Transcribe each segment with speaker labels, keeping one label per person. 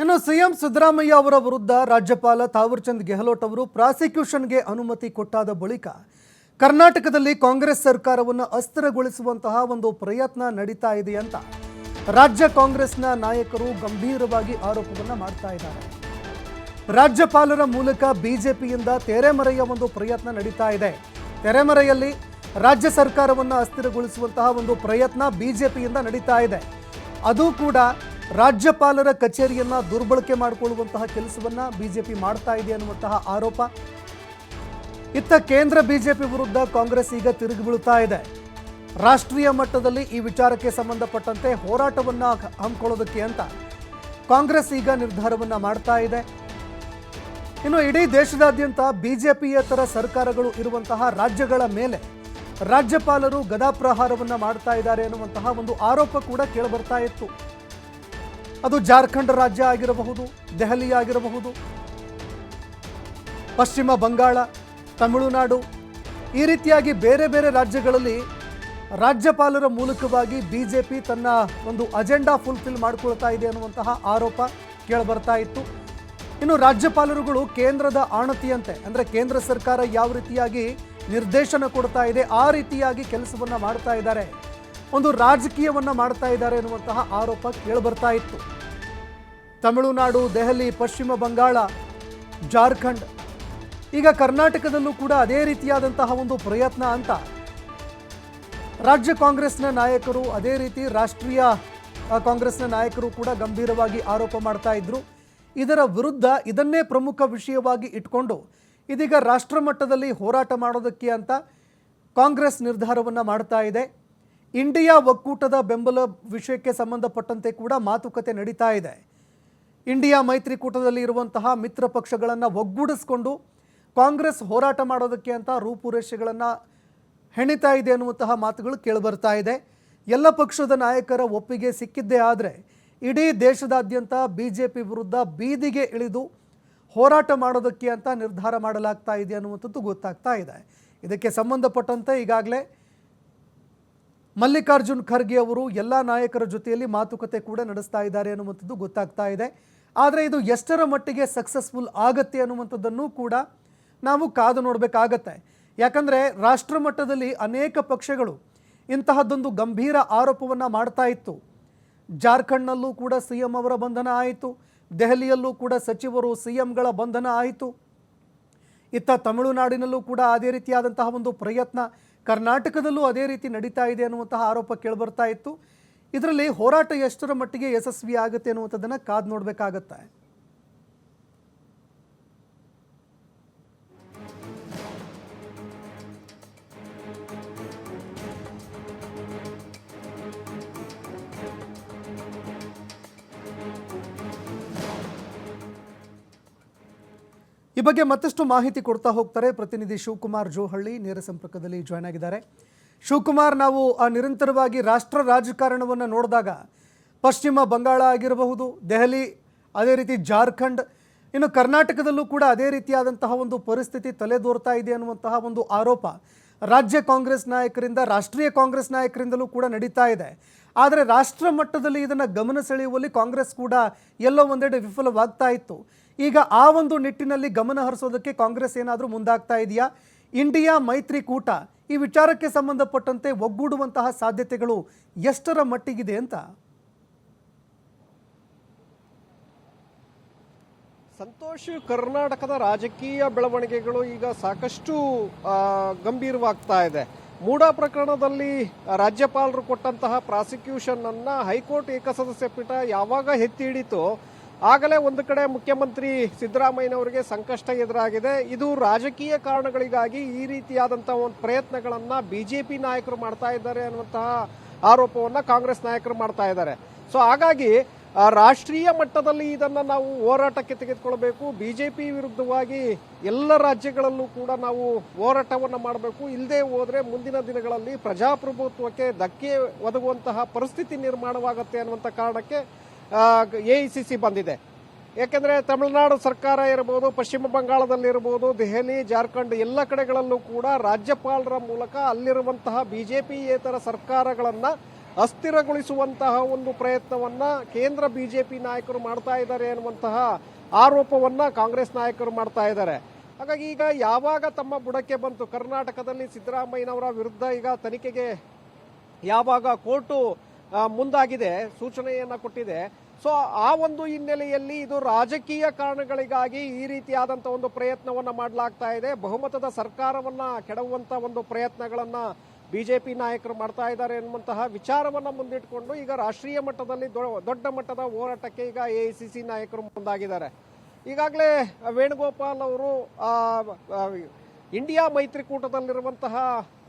Speaker 1: ಇನ್ನು ಸಿಎಂ ಸಿದ್ದರಾಮಯ್ಯ ಅವರ ವಿರುದ್ಧ ರಾಜ್ಯಪಾಲ ತಾವರ್ಚಂದ್ ಗೆಹ್ಲೋಟ್ ಅವರು ಪ್ರಾಸಿಕ್ಯೂಷನ್ಗೆ ಅನುಮತಿ ಕೊಟ್ಟಾದ ಬಳಿಕ ಕರ್ನಾಟಕದಲ್ಲಿ ಕಾಂಗ್ರೆಸ್ ಸರ್ಕಾರವನ್ನು ಅಸ್ಥಿರಗೊಳಿಸುವಂತಹ ಒಂದು ಪ್ರಯತ್ನ ನಡೀತಾ ಇದೆ ಅಂತ ರಾಜ್ಯ ಕಾಂಗ್ರೆಸ್ನ ನಾಯಕರು ಗಂಭೀರವಾಗಿ ಆರೋಪವನ್ನು ಮಾಡ್ತಾ ಇದ್ದಾರೆ. ರಾಜ್ಯಪಾಲರ ಮೂಲಕ ಬಿಜೆಪಿಯಿಂದ ತೆರೆಮರೆಯ ಒಂದು ಪ್ರಯತ್ನ ನಡೀತಾ ಇದೆ. ತೆರೆಮರೆಯಲ್ಲಿ ರಾಜ್ಯ ಸರ್ಕಾರವನ್ನು ಅಸ್ಥಿರಗೊಳಿಸುವಂತಹ ಒಂದು ಪ್ರಯತ್ನ ಬಿಜೆಪಿಯಿಂದ ನಡೀತಾ ಇದೆ. ಅದು ಕೂಡ ರಾಜ್ಯಪಾಲರ ಕಚೇರಿಯನ್ನ ದುರ್ಬಳಕೆ ಮಾಡಿಕೊಳ್ಳುವಂತಹ ಕೆಲಸವನ್ನ ಬಿಜೆಪಿ ಮಾಡ್ತಾ ಇದೆ ಅನ್ನುವಂತಹ ಆರೋಪ. ಇತ್ತ ಕೇಂದ್ರ ಬಿಜೆಪಿ ವಿರುದ್ಧ ಕಾಂಗ್ರೆಸ್ ಈಗ ತಿರುಗಿ ಬೀಳುತ್ತಾ ಇದೆ. ರಾಷ್ಟ್ರೀಯ ಮಟ್ಟದಲ್ಲಿ ಈ ವಿಚಾರಕ್ಕೆ ಸಂಬಂಧಪಟ್ಟಂತೆ ಹೋರಾಟವನ್ನ ಹಮ್ಮಿಕೊಳ್ಳೋದಕ್ಕೆ ಅಂತ ಕಾಂಗ್ರೆಸ್ ಈಗ ನಿರ್ಧಾರವನ್ನ ಮಾಡ್ತಾ ಇದೆ. ಇನ್ನು ಇಡೀ ದೇಶದಾದ್ಯಂತ ಬಿಜೆಪಿಯೇತರ ಸರ್ಕಾರಗಳು ಇರುವಂತಹ ರಾಜ್ಯಗಳ ಮೇಲೆ ರಾಜ್ಯಪಾಲರು ಗದಾಪ್ರಹಾರವನ್ನ ಮಾಡ್ತಾ ಇದ್ದಾರೆ ಅನ್ನುವಂತಹ ಒಂದು ಆರೋಪ ಕೂಡ ಕೇಳಿಬರ್ತಾ ಇತ್ತು. ಅದು ಜಾರ್ಖಂಡ್ ರಾಜ್ಯ ಆಗಿರಬಹುದು, ದೆಹಲಿ ಆಗಿರಬಹುದು, ಪಶ್ಚಿಮ ಬಂಗಾಳ, ತಮಿಳುನಾಡು, ಈ ರೀತಿಯಾಗಿ ಬೇರೆ ಬೇರೆ ರಾಜ್ಯಗಳಲ್ಲಿ ರಾಜ್ಯಪಾಲರ ಮೂಲಕವಾಗಿ ಬಿಜೆಪಿ ತನ್ನ ಒಂದು ಅಜೆಂಡಾ ಫುಲ್ಫಿಲ್ ಮಾಡಿಕೊಳ್ತಾ ಇದೆ ಅನ್ನುವಂತಹ ಆರೋಪ ಕೇಳಿಬರ್ತಾ ಇತ್ತು. ಇನ್ನು ರಾಜ್ಯಪಾಲರುಗಳು ಕೇಂದ್ರದ ಆಣತಿಯಂತೆ, ಅಂದರೆ ಕೇಂದ್ರ ಸರ್ಕಾರ ಯಾವ ರೀತಿಯಾಗಿ ನಿರ್ದೇಶನ ಕೊಡ್ತಾ ಇದೆ, ಆ ರೀತಿಯಾಗಿ ಕೆಲಸವನ್ನು ಮಾಡ್ತಾ ಇದ್ದಾರೆ. ಒಂದು ರಾಜಕೀಯವನ್ನ ಮಾಡ್ತಾ ಇದ್ದಾರೆ ಎನ್ನುವಂತಹ ಆರೋಪ ಕೇಳಿಬರ್ತಾ ಇತ್ತು. ತಮಿಳುನಾಡು, ದೆಹಲಿ, ಪಶ್ಚಿಮ ಬಂಗಾಳ, ಜಾರ್ಖಂಡ್, ಈಗ ಕರ್ನಾಟಕದಲ್ಲೂ ಕೂಡ ಅದೇ ರೀತಿಯಾದಂತಹ ಒಂದು ಪ್ರಯತ್ನ ಅಂತ. ರಾಜ್ಯ ಕಾಂಗ್ರೆಸ್ನ ನಾಯಕರು ಅದೇ ರೀತಿ ರಾಷ್ಟ್ರೀಯ ಕಾಂಗ್ರೆಸ್ನ ನಾಯಕರು ಕೂಡ ಗಂಭೀರವಾಗಿ ಆರೋಪ ಮಾಡ್ತಾ ಇದ್ರು. ಇದರ ವಿರುದ್ಧ ಇದನ್ನೇ ಪ್ರಮುಖ ವಿಷಯವಾಗಿ ಇಟ್ಕೊಂಡು ಇದೀಗ ರಾಷ್ಟ್ರ ಮಟ್ಟದಲ್ಲಿ ಹೋರಾಟ ಮಾಡೋದಕ್ಕೆ ಅಂತ ಕಾಂಗ್ರೆಸ್ ನಿರ್ಧಾರವನ್ನು ಮಾಡ್ತಾ ಇದೆ. ಇಂಡಿಯಾ ಒಕ್ಕೂಟದ ಬೆಂಬಲ ವಿಷಯಕ್ಕೆ ಸಂಬಂಧಪಟ್ಟಂತೆ ಕೂಡ ಮಾತುಕತೆ ನಡೀತಾ ಇದೆ. ಇಂಡಿಯಾ ಮೈತ್ರಿಕೂಟದಲ್ಲಿ ಇರುವಂತಹ ಮಿತ್ರ ಪಕ್ಷಗಳನ್ನು ಒಗ್ಗೂಡಿಸ್ಕೊಂಡು ಕಾಂಗ್ರೆಸ್ ಹೋರಾಟ ಮಾಡೋದಕ್ಕೆ ಅಂತ ರೂಪುರೇಷೆಗಳನ್ನು ಹೆಣಿತಾ ಇದೆ ಅನ್ನುವಂತಹ ಮಾತುಗಳು ಕೇಳಿಬರ್ತಾ ಇದೆ. ಎಲ್ಲ ಪಕ್ಷದ ನಾಯಕರ ಒಪ್ಪಿಗೆ ಸಿಕ್ಕಿದ್ದೇ ಆದರೆ ಇಡೀ ದೇಶದಾದ್ಯಂತ ಬಿ ಜೆ ಪಿ ವಿರುದ್ಧ ಬೀದಿಗೆ ಇಳಿದು ಹೋರಾಟ ಮಾಡೋದಕ್ಕೆ ಅಂತ ನಿರ್ಧಾರ ಮಾಡಲಾಗ್ತಾ ಇದೆ ಅನ್ನುವಂಥದ್ದು ಗೊತ್ತಾಗ್ತಾ ಇದೆ. ಇದಕ್ಕೆ ಸಂಬಂಧಪಟ್ಟಂತೆ ಈಗಾಗಲೇ ಮಲ್ಲಿಕಾರ್ಜುನ್ ಖರ್ಗೆ ಅವರು ಎಲ್ಲ ನಾಯಕರ ಜೊತೆಯಲ್ಲಿ ಮಾತುಕತೆ ಕೂಡ ನಡೆಸ್ತಾ ಇದ್ದಾರೆ ಅನ್ನುವಂಥದ್ದು ಗೊತ್ತಾಗ್ತಾ ಇದೆ. ಆದರೆ ಇದು ಎಷ್ಟರ ಮಟ್ಟಿಗೆ ಸಕ್ಸಸ್ಫುಲ್ ಆಗತ್ತೆ ಅನ್ನುವಂಥದ್ದನ್ನು ಕೂಡ ನಾವು ಕಾದು ನೋಡಬೇಕಾಗತ್ತೆ. ಯಾಕಂದರೆ ರಾಷ್ಟ್ರ ಮಟ್ಟದಲ್ಲಿ ಅನೇಕ ಪಕ್ಷಗಳು ಇಂತಹದ್ದೊಂದು ಗಂಭೀರ ಆರೋಪವನ್ನು ಮಾಡ್ತಾ ಇತ್ತು. ಜಾರ್ಖಂಡ್ನಲ್ಲೂ ಕೂಡ ಸಿ ಎಂ ಅವರ ಬಂಧನ ಆಯಿತು. ದೆಹಲಿಯಲ್ಲೂ ಕೂಡ ಸಚಿವರು ಸಿ ಎಂಗಳ ಬಂಧನ ಆಯಿತು. ಇತ್ತ ತಮಿಳುನಾಡಿನಲ್ಲೂ ಕೂಡ ಅದೇ ರೀತಿಯಾದಂತಹ ಒಂದು ಪ್ರಯತ್ನ ಕರ್ನಾಟಕದಲ್ಲೂ ಅದೇ ರೀತಿ ನಡೀತಾ ಇದೆ ಅನ್ನುವಂತಹ ಆರೋಪ ಕೇಳಿಬರ್ತಾ ಇತ್ತು. ಇದರಲ್ಲಿ ಹೋರಾಟ ಎಷ್ಟರ ಮಟ್ಟಿಗೆ ಯಶಸ್ವಿ ಆಗುತ್ತೆ ಅನ್ನುವಂಥದ್ದನ್ನು ಕಾದು ನೋಡಬೇಕಾಗತ್ತೆ. ಈ ಬಗ್ಗೆ ಮತ್ತಷ್ಟು ಮಾಹಿತಿ ಕೊಡ್ತಾ ಹೋಗ್ತಾರೆ ಪ್ರತಿನಿಧಿ ಶಿವಕುಮಾರ್ ಜೋಹಳ್ಳಿ ನೇರ ಸಂಪರ್ಕದಲ್ಲಿ ಜಾಯ್ನ್ ಆಗಿದ್ದಾರೆ. ಶಿವಕುಮಾರ್, ನಾವು ನಿರಂತರವಾಗಿ ರಾಷ್ಟ್ರ ರಾಜಕಾರಣವನ್ನು ನೋಡಿದಾಗ ಪಶ್ಚಿಮ ಬಂಗಾಳ ಆಗಿರಬಹುದು, ದೆಹಲಿ, ಅದೇ ರೀತಿ ಜಾರ್ಖಂಡ್, ಇನ್ನು ಕರ್ನಾಟಕದಲ್ಲೂ ಕೂಡ ಅದೇ ರೀತಿಯಾದಂತಹ ಒಂದು ಪರಿಸ್ಥಿತಿ ತಲೆದೋರ್ತಾ ಇದೆ ಅನ್ನುವಂತಹ ಒಂದು ಆರೋಪ ರಾಜ್ಯ ಕಾಂಗ್ರೆಸ್ ನಾಯಕರಿಂದ, ರಾಷ್ಟ್ರೀಯ ಕಾಂಗ್ರೆಸ್ ನಾಯಕರಿಂದಲೂ ಕೂಡ ನಡೀತಾ ಇದೆ. ಆದರೆ ರಾಷ್ಟ್ರ ಮಟ್ಟದಲ್ಲಿ ಇದನ್ನು ಗಮನ ಸೆಳೆಯುವಲ್ಲಿ ಕಾಂಗ್ರೆಸ್ ಕೂಡ ಎಲ್ಲೋ ಒಂದೆಡೆ ವಿಫಲವಾಗ್ತಾ ಇತ್ತು. ಈಗ ಆ ಒಂದು ನಿಟ್ಟಿನಲ್ಲಿ ಗಮನ ಹರಿಸೋದಕ್ಕೆ ಕಾಂಗ್ರೆಸ್ ಏನಾದರೂ ಮುಂದಾಗ್ತಾ ಇದೆಯಾ? ಇಂಡಿಯಾ ಮೈತ್ರಿಕೂಟ, ಈ ವಿಚಾರಕ್ಕೆ ಸಂಬಂಧಪಟ್ಟಂತೆ ಒಗ್ಗೂಡುವಂತಹ ಸಾಧ್ಯತೆಗಳು ಎಷ್ಟರ ಮಟ್ಟಿಗಿದೆ ಅಂತ?
Speaker 2: ಸಂತೋಷ್, ಕರ್ನಾಟಕದ ರಾಜಕೀಯ ಬೆಳವಣಿಗೆಗಳು ಈಗ ಸಾಕಷ್ಟು ಗಂಭೀರವಾಗ್ತಾ ಇದೆ. ಮೂಡ ಪ್ರಕರಣದಲ್ಲಿ ರಾಜ್ಯಪಾಲರು ಕೊಟ್ಟಂತಹ ಪ್ರಾಸಿಕ್ಯೂಷನ್ ಅನ್ನ ಹೈಕೋರ್ಟ್ ಏಕಸದಸ್ಯ ಪೀಠ ಯಾವಾಗ ಎತ್ತಿ ಹಿಡಿತು ಆಗಲೇ ಒಂದು ಕಡೆ ಮುಖ್ಯಮಂತ್ರಿ ಸಿದ್ದರಾಮಯ್ಯನವರಿಗೆ ಸಂಕಷ್ಟ ಎದುರಾಗಿದೆ. ಇದು ರಾಜಕೀಯ ಕಾರಣಗಳಿಗಾಗಿ ಈ ರೀತಿಯಾದಂತಹ ಒಂದು ಪ್ರಯತ್ನಗಳನ್ನ ಬಿಜೆಪಿ ನಾಯಕರು ಮಾಡ್ತಾ ಇದ್ದಾರೆ ಅನ್ನುವಂತಹ ಆರೋಪವನ್ನ ಕಾಂಗ್ರೆಸ್ ನಾಯಕರು ಮಾಡ್ತಾ ಇದ್ದಾರೆ. ಸೊ ಹಾಗಾಗಿ ರಾಷ್ಟ್ರೀಯ ಮಟ್ಟದಲ್ಲಿ ಇದನ್ನು ನಾವು ಹೋರಾಟಕ್ಕೆ ತೆಗೆದುಕೊಳ್ಬೇಕು ಬಿ ಜೆ ಪಿ ವಿರುದ್ಧವಾಗಿ ಎಲ್ಲ ರಾಜ್ಯಗಳಲ್ಲೂ ಕೂಡ ನಾವು ಹೋರಾಟವನ್ನು ಮಾಡಬೇಕು. ಇಲ್ಲದೆ ಹೋದರೆ ಮುಂದಿನ ದಿನಗಳಲ್ಲಿ ಪ್ರಜಾಪ್ರಭುತ್ವಕ್ಕೆ ಧಕ್ಕೆ ಒದಗುವಂತಹ ಪರಿಸ್ಥಿತಿ ನಿರ್ಮಾಣವಾಗುತ್ತೆ ಅನ್ನುವಂಥ ಕಾರಣಕ್ಕೆ ಎ ಐ ಸಿ ಸಿ ಬಂದಿದೆ. ಏಕೆಂದರೆ ತಮಿಳುನಾಡು ಸರ್ಕಾರ ಇರಬಹುದು ಪಶ್ಚಿಮ ಬಂಗಾಳದಲ್ಲಿರ್ಬೋದು ದೆಹಲಿ, ಜಾರ್ಖಂಡ್ ಎಲ್ಲ ಕಡೆಗಳಲ್ಲೂ ಕೂಡ ರಾಜ್ಯಪಾಲರ ಮೂಲಕ ಅಲ್ಲಿರುವಂತಹ ಬಿ ಜೆ ಪಿಯೇತರ ಸರ್ಕಾರಗಳನ್ನ ಅಸ್ಥಿರಗೊಳಿಸುವಂತಹ ಒಂದು ಪ್ರಯತ್ನವನ್ನ ಕೇಂದ್ರ ಬಿಜೆಪಿ ನಾಯಕರು ಮಾಡ್ತಾ ಇದ್ದಾರೆ ಎನ್ನುವಂತಹ ಆರೋಪವನ್ನ ಕಾಂಗ್ರೆಸ್ ನಾಯಕರು ಮಾಡ್ತಾ ಇದ್ದಾರೆ. ಹಾಗಾಗಿ ಈಗ ಯಾವಾಗ ತಮ್ಮ ಬುಡಕ್ಕೆ ಬಂತು? ಕರ್ನಾಟಕದಲ್ಲಿ ಸಿದ್ದರಾಮಯ್ಯನವರ ವಿರುದ್ಧ ಈಗ ತನಿಖೆಗೆ ಯಾವಾಗ ಕೋರ್ಟು ಮುಂದಾಗಿದೆ, ಸೂಚನೆಯನ್ನ ಕೊಟ್ಟಿದೆ. ಸೊ, ಆ ಒಂದು ಹಿನ್ನೆಲೆಯಲ್ಲಿ ಇದು ರಾಜಕೀಯ ಕಾರಣಗಳಿಗಾಗಿ ಈ ರೀತಿಯಾದಂಥ ಒಂದು ಪ್ರಯತ್ನವನ್ನ ಮಾಡಲಾಗ್ತಾ ಇದೆ. ಬಹುಮತದ ಸರ್ಕಾರವನ್ನ ಕೆಡವುವಂತ ಒಂದು ಪ್ರಯತ್ನಗಳನ್ನ ಬಿಜೆಪಿ ನಾಯಕರು ಮಾಡ್ತಾ ಇದ್ದಾರೆ ಎನ್ನುವಂತಹ ವಿಚಾರವನ್ನು ಮುಂದಿಟ್ಟುಕೊಂಡು ಈಗ ರಾಷ್ಟ್ರೀಯ ಮಟ್ಟದಲ್ಲಿ ದೊಡ್ಡ ಮಟ್ಟದ ಹೋರಾಟಕ್ಕೆ ಈಗ ಎಐಸಿಸಿ ನಾಯಕರು ಮುಂದಾಗಿದ್ದಾರೆ. ಈಗಾಗಲೇ ವೇಣುಗೋಪಾಲ್ ಅವರು ಇಂಡಿಯಾ ಮೈತ್ರಿಕೂಟದಲ್ಲಿರುವಂತಹ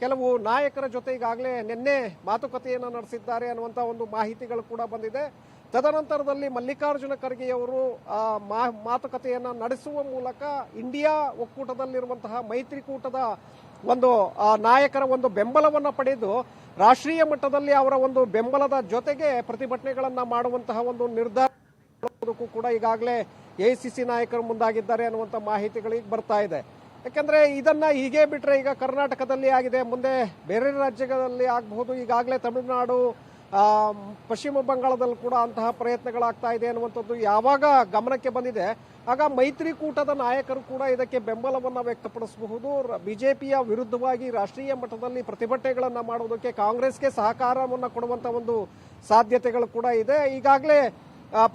Speaker 2: ಕೆಲವು ನಾಯಕರ ಜೊತೆ ಈಗಾಗಲೇ ನಿನ್ನೆ ಮಾತುಕತೆಯನ್ನು ನಡೆಸಿದ್ದಾರೆ ಅನ್ನುವಂಥ ಒಂದು ಮಾಹಿತಿಗಳು ಕೂಡ ಬಂದಿದೆ. ತದನಂತರದಲ್ಲಿ ಮಲ್ಲಿಕಾರ್ಜುನ ಖರ್ಗೆಯವರು ಮಾ- ಮಾತುಕತೆಯನ್ನು ನಡೆಸುವ ಮೂಲಕ ಇಂಡಿಯಾ ಒಕ್ಕೂಟದಲ್ಲಿರುವಂತಹ ಮೈತ್ರಿಕೂಟದ ಒಂದು ನಾಯಕರ ಒಂದು ಬೆಂಬಲವನ್ನು ಪಡೆದು ರಾಷ್ಟ್ರೀಯ ಮಟ್ಟದಲ್ಲಿ ಅವರ ಒಂದು ಬೆಂಬಲದ ಜೊತೆಗೆ ಪ್ರತಿಭಟನೆಗಳನ್ನು ಮಾಡುವಂತಹ ಒಂದು ನಿರ್ಧಾರ ಕೂಡ ಈಗಾಗಲೇ ಎಐಸಿಸಿ ನಾಯಕರು ಮುಂದಾಗಿದ್ದಾರೆ ಅನ್ನುವಂಥ ಮಾಹಿತಿಗಳಿಗೆ ಬರ್ತಾ ಇದೆ. ಯಾಕಂದ್ರೆ ಇದನ್ನ ಹೀಗೆ ಬಿಟ್ರೆ ಈಗ ಕರ್ನಾಟಕದಲ್ಲಿ ಆಗಿದೆ, ಮುಂದೆ ಬೇರೆ ರಾಜ್ಯಗಳಲ್ಲಿ ಆಗಬಹುದು, ಈಗಾಗಲೇ ತಮಿಳುನಾಡು ಪಶ್ಚಿಮ ಬಂಗಾಳದಲ್ಲಿ ಕೂಡ ಅಂತಹ ಪ್ರಯತ್ನಗಳಾಗ್ತಾ ಇದೆ ಅನ್ನುವಂಥದ್ದು ಯಾವಾಗ ಗಮನಕ್ಕೆ ಬಂದಿದೆ, ಆಗ ಮೈತ್ರಿಕೂಟದ ನಾಯಕರು ಕೂಡ ಇದಕ್ಕೆ ಬೆಂಬಲವನ್ನು ವ್ಯಕ್ತಪಡಿಸಬಹುದು. ಬಿಜೆಪಿಯ ವಿರುದ್ಧವಾಗಿ ರಾಷ್ಟ್ರೀಯ ಮಟ್ಟದಲ್ಲಿ ಪ್ರತಿಭಟನೆಗಳನ್ನು ಮಾಡುವುದಕ್ಕೆ ಕಾಂಗ್ರೆಸ್ಗೆ ಸಹಕಾರವನ್ನು ಕೊಡುವಂತ ಒಂದು ಸಾಧ್ಯತೆಗಳು ಕೂಡ ಇದೆ. ಈಗಾಗಲೇ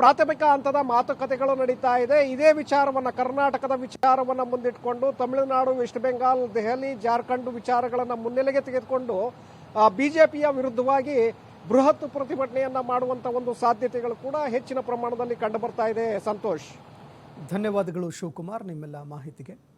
Speaker 2: ಪ್ರಾಥಮಿಕ ಹಂತದ ಮಾತುಕತೆಗಳು ನಡೀತಾ ಇದೆ. ಇದೇ ವಿಚಾರವನ್ನ, ಕರ್ನಾಟಕದ ವಿಚಾರವನ್ನ ಮುಂದಿಟ್ಕೊಂಡು, ತಮಿಳುನಾಡು, ವೆಸ್ಟ್ ಬೆಂಗಾಲ್, ದೆಹಲಿ, ಜಾರ್ಖಂಡ್ ವಿಚಾರಗಳನ್ನು ಮುನ್ನೆಲೆಗೆ ತೆಗೆದುಕೊಂಡು ಬಿಜೆಪಿಯ ವಿರುದ್ಧವಾಗಿ ಬೃಹತ್ ಪ್ರತಿಭಟನೆಯನ್ನ ಮಾಡುವಂತ ಒಂದು ಸಾಧ್ಯತೆಗಳು ಕೂಡ ಹೆಚ್ಚಿನ ಪ್ರಮಾಣದಲ್ಲಿ ಕಂಡು ಬರ್ತಾ ಇದೆ. ಸಂತೋಷ್.
Speaker 1: ಧನ್ಯವಾದಗಳು ಶಿವಕುಮಾರ್, ನಿಮ್ಮೆಲ್ಲ ಮಾಹಿತಿಗೆ.